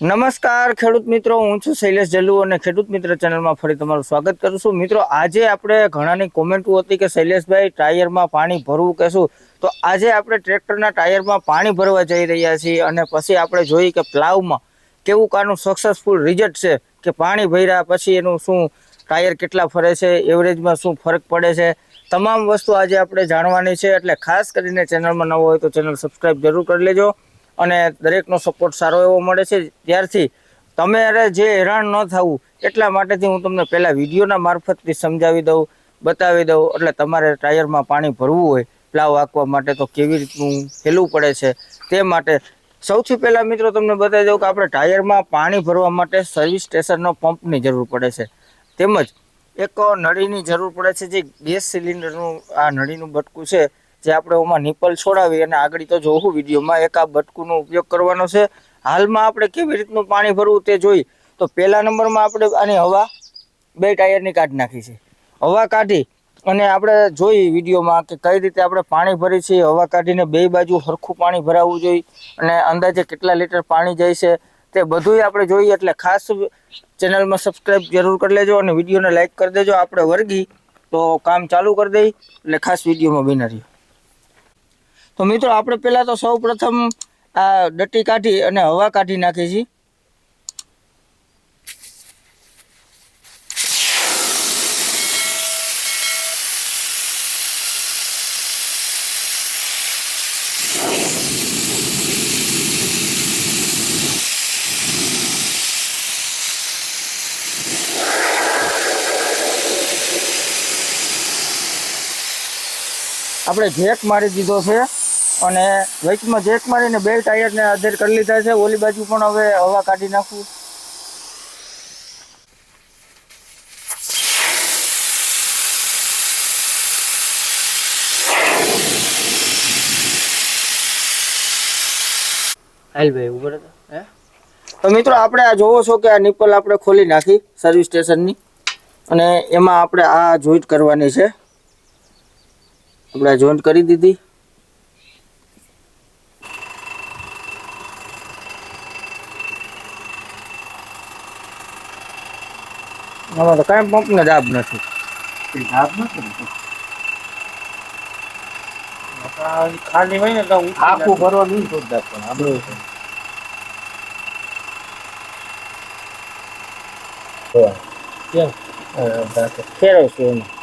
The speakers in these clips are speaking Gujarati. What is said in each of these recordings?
નમસ્કાર, ખેડૂત મિત્રો. હું છું શૈલેષ જલ્લુ અને ખેડૂત મિત્ર ચેનલમાં ફરી તમારું સ્વાગત કરું છું. મિત્રો, આજે આપણે ઘણાની કોમેન્ટો હતી કે શૈલેષભાઈ, ટાયરમાં પાણી ભરવું કે શું તો આજે આપણે ટ્રેક્ટરના ટાયરમાં પાણી ભરવા જઈ રહ્યા છીએ અને પછી આપણે જોઈએ કે પ્લાવમાં કેવું કાનું સક્સેસફુલ રિઝલ્ટ છે કે પાણી ભર્યા પછી એનું શું ટાયર કેટલા ફરે છે એવરેજમાં શું ફરક પડે છે. તમામ વસ્તુ આજે આપણે જાણવાની છે, એટલે ખાસ કરીને ચેનલમાં નવો હોય તો ચેનલ સબસ્ક્રાઈબ જરૂર કરી લેજો અને દરેકનો સપોર્ટ સારો એવો મળે છે. ત્યારથી તમે અરે જે હેરાન ન થવું એટલા માટેથી હું તમને પહેલાં વિડીયોના મારફતથી સમજાવી દઉં, બતાવી દઉં. એટલે તમારે ટાયરમાં પાણી ભરવું હોય, પ્લાવ આંકવા માટે તો કેવી રીતનું હેલું પડે છે તે માટે સૌથી પહેલાં મિત્રો તમને બતાવી દઉં કે આપણે ટાયરમાં પાણી ભરવા માટે સર્વિસ સ્ટેશનનો પંપની જરૂર પડે છે. તેમજ એક નળીની જરૂર પડે છે, જે ગેસ સિલિન્ડરનું, આ નળીનું બટકું છે, જે આપણે ઓમાં નિપલ છોડાવી અને આગળ તો જોવું વિડીયોમાં, એક આ બટકુનો ઉપયોગ કરવાનો છે. હાલમાં આપણે કેવી રીતનું પાણી ભરવું તે જોઈ. તો પહેલા નંબરમાં આપણે આની હવા બે ટાયરની કાઢી નાખી છે. હવા કાઢી અને આપણે જોઈ વિડીયોમાં કે કઈ રીતે આપણે પાણી ભરી છીએ હવા કાઢીને બે બાજુ સરખું પાણી ભરાવવું જોઈએ અને અંદાજે કેટલા લીટર પાણી જાય છે તે બધુંય આપણે જોઈએ. એટલે ખાસ ચેનલમાં સબસ્ક્રાઈબ જરૂર કરી લેજો અને વિડીયોને લાઇક કરી દેજો. આપણે વર્ગી તો કામ ચાલુ કરી દઈ એટલે ખાસ વિડીયોમાં બિના રહ્યો. તો મિત્રો, આપણે પહેલાં તો સૌ પ્રથમ આ ડટ્ટી કાઢી અને હવા કાઢી નાખીએ છીએ આપણે જેક મારી દીધો છે અને વચમાં જેક મારીને બે ટાયરને આધેર કરી લીધા છે. ઓલી બાજુ પણ હવે હવા કાઢી નાખવું હાલ ભાઈ ઊભો હે? તો મિત્રો આપણે આ જોવો છો કે આ નિપલ આપણે ખોલી નાખી સર્વિસ સ્ટેશનની અને એમાં આપણે આ જોઈન્ટ કરવાની છે. આપણે જોઈન જોઈન્ટ કરી દીધી. આમાં તો કાંઈ પંપને દાબ નથી. દાબ નથી ખાલી હોય ને તો આખું ભરવા નહીં છોડતા પણ આપણે. કેમ? ફેરવશું એમાં.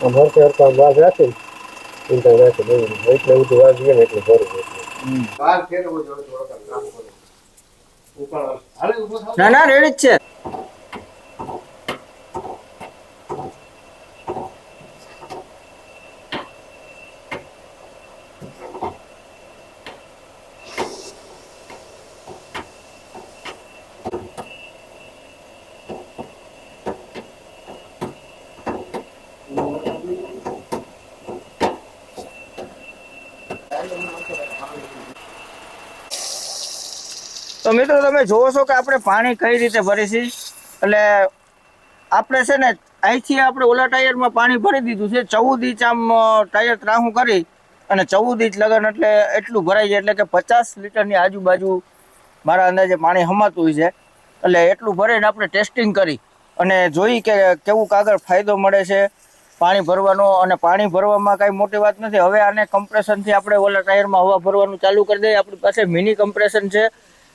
ભરતે હરતા વાઘ રાખે ચિંતા રાખે બહુ એટલે બધું વાઘ ગયા ને એટલે આમ ઊભો થાવ. ના ના રેડી જ છે તો મિત્રો તમે જોવો છો કે આપણે પાણી કઈ રીતે ભરીશી એટલે આપણે છે ને, અહીંથી આપણે ઓલા ટાયરમાં પાણી ભરી દીધું છે. ચૌદ ઇંચ આમ ટાયર ત્રાહું કરી અને ચૌદ ઇંચ લગન એટલે એટલું ભરાઈ જાય. એટલે કે પચાસ લીટરની આજુબાજુ મારા અંદાજે પાણી હમાતું હોય છે. એટલે એટલું ભરીને આપણે ટેસ્ટિંગ કરી અને જોઈ કે કેવું કાગળ ફાયદો મળે છે પાણી ભરવાનો. અને પાણી ભરવામાં કાંઈ મોટી વાત નથી. હવે આને કમ્પ્રેશનથી આપણે ઓલા ટાયરમાં હવા ભરવાનું ચાલુ કરી દઈએ. આપણી પાસે મિની કમ્પ્રેશન છે.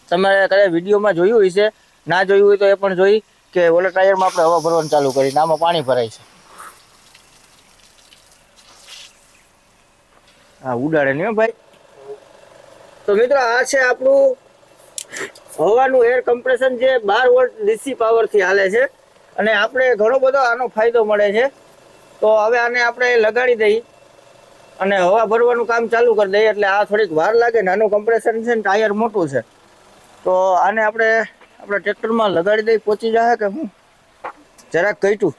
તમારે કદાચ વિડીયોમાં જોયું હોય છે ના જોયું હોય તો એ પણ જોઈ કે ઓલા ટાયરમાં આપણે હવા ભરવાનું ચાલુ કરીને આમાં પાણી ભરાય છે. હા ઉડાડે નહીં ભાઈ. તો મિત્રો આ છે આપણું હવાનું એર કમ્પ્રેશન જે બાર વોલ્ટ ડીસી પાવરથી હાલે છે. અને આપણે ઘણો બધો આનો ફાયદો મળે છે. તો હવે આને આપણે લગાડી દઈ અને હવા ભરવાનું કામ ચાલુ કરી દઈએ એટલે આ થોડીક વાર લાગે. નાનું કમ્પ્રેશન છે ને ટાયર મોટું છે. તો આને આપણે આપણે ટ્રેક્ટરમાં લગાડી દઈ પહોંચી જાય કે હું? જરાક કહીટું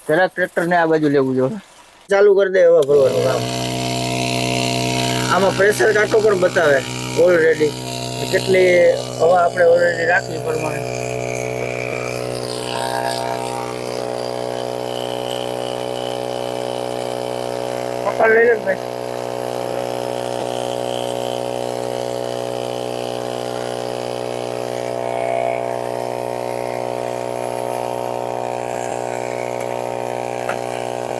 જરાક ટ્રેક્ટરને આ બાજુ લેવું જોઈએ. ચાલુ કરી દે હવા ભરવાનું કામ. આમાં પ્રેશર કાંટો પણ બતાવે ઓલરેડી કેટલી હવા આપણે ઓલરેડી રાખવી પ્રમાણે પકડ લઈ લે ને ભાઈ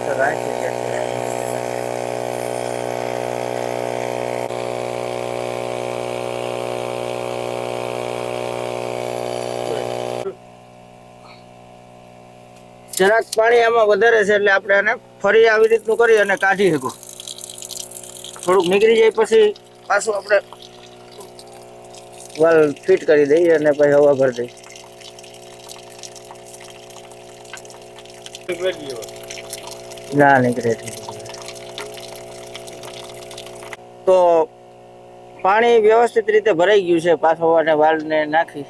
તો રાખી દે જરાક પાણી આમાં વધારે છે એટલે આપણે આને ફરી આવી રીતનું કરી અને કાઢી શકું. થોડુંક નીકળી જાય પછી પાછું આપણે વાલ ફિટ કરી દઈએ અને પછી હવા ભરી દઈએ. ના, નીકળે તો પાણી વ્યવસ્થિત રીતે ભરાઈ ગયું છે, પાછો અને વાલને નાખી.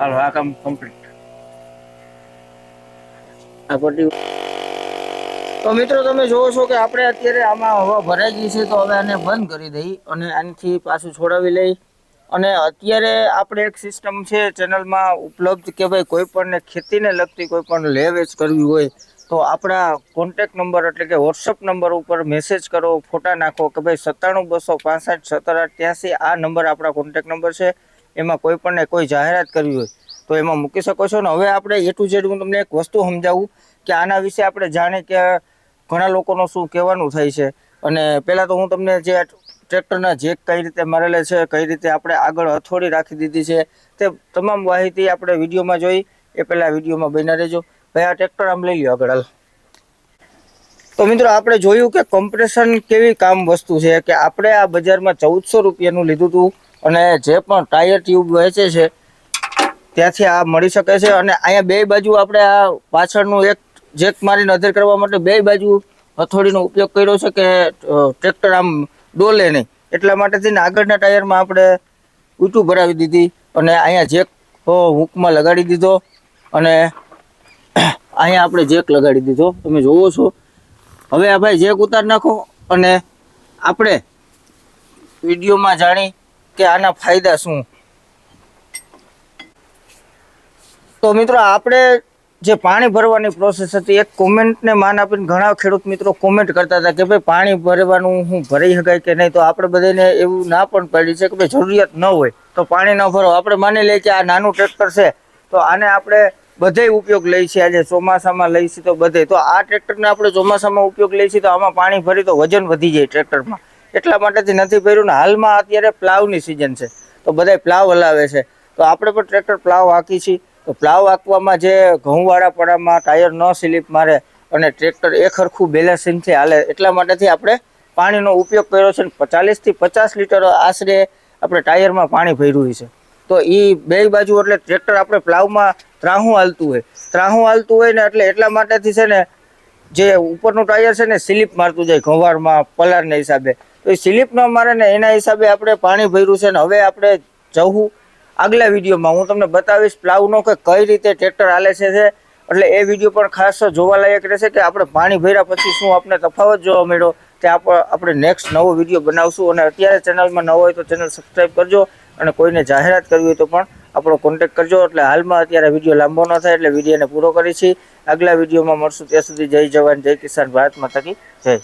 હાલો, આ કામ કમ્પ્લીટ આ પટ્ટી તો મિત્રો, તમે જોવો છો કે આપણે અત્યારે આમાં હવા ભરાઈ ગઈ છે, તો હવે આને બંધ કરી દઈ અને આનાથી પાછું છોડાવી લઈ. અને અત્યારે આપણે એક સિસ્ટમ છે ચેનલમાં ઉપલબ્ધ કે ભાઈ કોઈ પણ ખેતીને લગતી કોઈ પણ લે કરવી હોય, તો આપણા કોન્ટેક નંબર એટલે કે વોટ્સઅપ નંબર ઉપર મેસેજ કરો, ફોટા નાખો કે ભાઈ સત્તાણું બસો પાસઠ સત્તર આઠ ત્યાંસી આ નંબર આપણા કોન્ટેક નંબર છે. એમાં કોઈ પણ કોઈ જાહેરાત કરવી હોય, તો એમાં મૂકી શકો છો. ને હવે આપણે એ ટુ હું તમને એક વસ્તુ સમજાવું કે આના વિશે આપણે જાણે કે ઘણા લોકોનું શું કહેવાનું થાય છે. અને પહેલાં તો હું તમને જે ટ્રેક્ટરના જેક કઈ રીતે મારેલા છે, કઈ રીતે આપણે આગળ હથોડી રાખી દીધી છે, તે તમામ માહિતી આપણે વિડીયોમાં જોઈ. એ પહેલાં વિડીયોમાં બની રહેજો. ભાઈ, આ ટ્રેક્ટર આમ લઈ લ્યો આગળ તો મિત્રો, આપણે જોયું કે કોમ્પ્રેશન કેવી કામ વસ્તુ છે કે આપણે આ બજારમાં ચૌદસો રૂપિયાનું લીધું હતું. અને જે પણ ટાયર ટ્યુબ વેચે છે, ત્યાંથી આ મળી શકે છે. અને અહીંયા બે બાજુ આપણે આ પાછળનું એક જેક મારી નજર કરવા માટે બે બાજુ હથોડીનો ઉપયોગ કર્યો છે કે ટ્રેક્ટર આમ ડોલે નહીં. એટલા માટે થઈને આગળના ટાયરમાં આપણે ઊંચું ભરાવી દીધી અને અહીંયા જેક હૂકમાં લગાડી દીધો અને અહીંયા આપણે જેક લગાડી દીધો. તમે જોવો છો. હવે આ ભાઈ જેક ઉતાર નાખો અને આપણે વિડીયોમાં જાણી કે આના ફાયદા શું? તો મિત્રો આપણે જે પાણી ભરવાની પ્રોસેસ હતી, એક કોમેન્ટને માન આપીને ઘણા ખેડૂત મિત્રો કોમેન્ટ કરતા હતા કે ભાઈ પાણી ભરવાનું હું ભરી શકાય કે નહીં? તો આપણે બધાને એવું ના પણ પડી છે કે ભાઈ જરૂરિયાત ન હોય તો પાણી ન ભરો. આપણે માની લઈએ કે આ નાનું ટ્રેક્ટર છે, તો આને આપણે બધે ઉપયોગ લઈ છીએ. આજે ચોમાસામાં લઈ તો બધે તો આ ટ્રેક્ટરને આપણે ચોમાસામાં ઉપયોગ લઈ છીએ તો આમાં પાણી ભરી તો વજન વધી જાય ટ્રેક્ટરમાં એટલા માટેથી નથી ભર્યું ને હાલમાં અત્યારે પ્લાવની સિઝન છે. તો બધાય પ્લાવ હલાવે છે. તો આપણે પણ ટ્રેક્ટર પ્લાવ હાકી છીએ. તો પ્લાવ હાંકવામાં જે ઘઉંવાળા પડામાં ટાયર ન સ્લીપ મારે અને ટ્રેક્ટર એ ખરખું બેલેન્સિંગથી હાલે, એટલા માટેથી આપણે પાણીનો ઉપયોગ કર્યો છે ચાલીસથી પચાસ લીટર આશરે આપણે ટાયરમાં પાણી ભર્યું છે. તો એ બે બાજુ એટલે ટ્રેક્ટર આપણે પ્લાવમાં ત્રાહું હાલતું હોય. ત્રાહું હાલતું હોય ને એટલે એટલા માટેથી છે ને જે ઉપરનું ટાયર છે ને સ્લીપ મારતું જાય ઘવારમાં પલારના હિસાબે. તો સ્લીપ ન મારે ને એના હિસાબે આપણે પાણી ભર્યું છે ને હવે આપણે જવું. આગલા વિડીયોમાં હું તમને બતાવીશ પ્લાવનો કે કઈ રીતે ટ્રેક્ટર હાલે છે એટલે એ વીડિયો પણ ખાસ જોવાલાયક રહેશે કે આપણે પાણી ભર્યા પછી શું આપણે તફાવત જોવા મળ્યો તે આપ- આપણે નેક્સ્ટ નવો વીડિયો બનાવશું. અને અત્યારે ચેનલમાં ન હોય તો ચેનલ સબસ્ક્રાઈબ કરજો અને કોઈને જાહેરાત કરવી હોય તો પણ આપણો કોન્ટેક્ટ કરજો. એટલે હાલમાં અત્યારે વીડિયો લાંબો ન થાય એટલે વિડીયોને પૂરો કરી છીએ આગલા વિડીયોમાં મળશું ત્યાં સુધી જય જવાન, જય કિસાન ભારત માતા કી જય.